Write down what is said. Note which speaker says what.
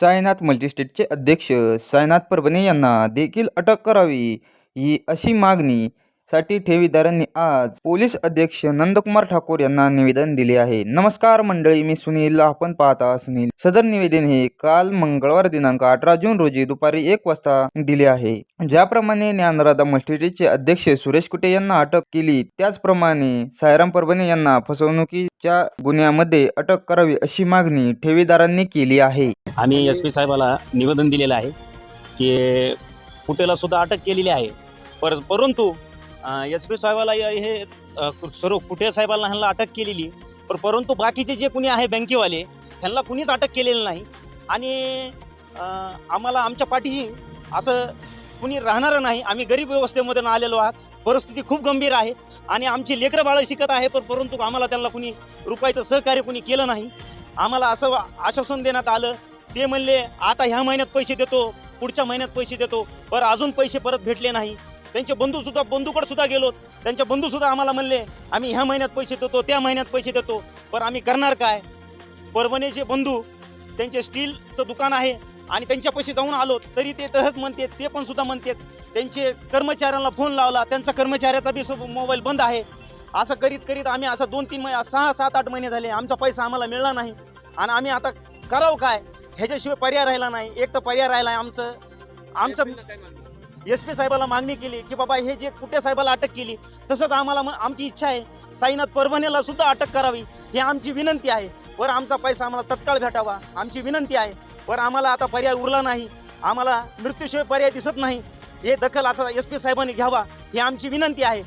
Speaker 1: साईनाथ मल्टीस्टेटचे अध्यक्ष साईनाथ परभणे यांना देखील अटक करावी ही अशी मागणी साठी ठेवीदारांनी आज पोलीस अध्यक्ष नंदकुमार ठाकूर यांना निवेदन दिले आहे. नमस्कार मंडळी मी सुनील. आपण पाहता सुनील. सदर निवेदन हे काल मंगळवार दिनांक अठरा जून रोजी दुपारी एक वाजता दिले आहे. ज्याप्रमाणे ज्ञानराधा मल्टीस्टेटचे अध्यक्ष सुरेश कुटे यांना अटक केली त्याचप्रमाणे सायराम परभणे यांना फसवणुकीच्या गुन्ह्यामध्ये अटक करावी अशी मागणी ठेवीदारांनी केली आहे.
Speaker 2: आम्ही एस पी साहेबाला निवेदन दिलेलं आहे की कुटेला सुद्धा अटक केलेली आहे. पर परंतु एस पी साहेबाला हे सर्व कुठे साहेबाला ह्यांना अटक केलेली. पर परंतु बाकीचे जे कुणी आहे बँकेवाले त्यांना कुणीच अटक केलेलं नाही. आणि आम्हाला आमच्या पाठीशी असं कुणी राहणारं नाही. आम्ही गरीब व्यवस्थेमधून आलेलो आहात. परिस्थिती खूप गंभीर आहे. आणि आमची लेकरं बाळं शिकत आहे पण परंतु आम्हाला त्यांना कुणी रुपयाचं सहकार्य कुणी केलं नाही. आम्हाला असं आश्वासन देण्यात आलं. ते म्हणले आता ह्या महिन्यात पैसे देतो पुढच्या महिन्यात पैसे देतो पर अजून पैसे परत भेटले नाही. त्यांचे बंधू सुद्धा बंधूकडे सुद्धा गेलो त्यांचे बंधू सुद्धा आम्हाला म्हणले आम्ही ह्या महिन्यात पैसे देतो त्या महिन्यात पैसे देतो पण आम्ही करणार काय? परभणीचे बंधू त्यांचे स्टीलचं दुकान आहे आणि त्यांच्या पैसे जाऊन आलो तरी ते तसंच म्हणते ते पण सुद्धा म्हणतात. त्यांचे कर्मचाऱ्यांना फोन लावला त्यांचा कर्मचाऱ्याचा बी मोबाईल बंद आहे. असं करीत करीत आम्ही असं दोन तीन महिने सहा सात आठ महिने झाले आमचा पैसा आम्हाला मिळला नाही. आणि आम्ही आता करावं काय? ह्याच्याशिवाय पर्याय राहिला नाही. एक तर पर्याय राहिला आहे आमचं. आमचं एस पी साहेबाला मागणी केली की बाबा हे जे कुठे साहेबाला अटक केली तसंच आम्हाला मग आमची इच्छा आहे. साईनाथ परभणीला सुद्धा अटक करावी ही आमची विनंती आहे. वर आमचा पैसा आम्हाला तत्काळ भेटावा आमची विनंती आहे. वर आम्हाला आता पर्याय उरला नाही आम्हाला मृत्यूशिवाय पर्याय दिसत नाही. हे दखल आता एस पी साहेबांनी घ्यावा ही आमची विनंती आहे.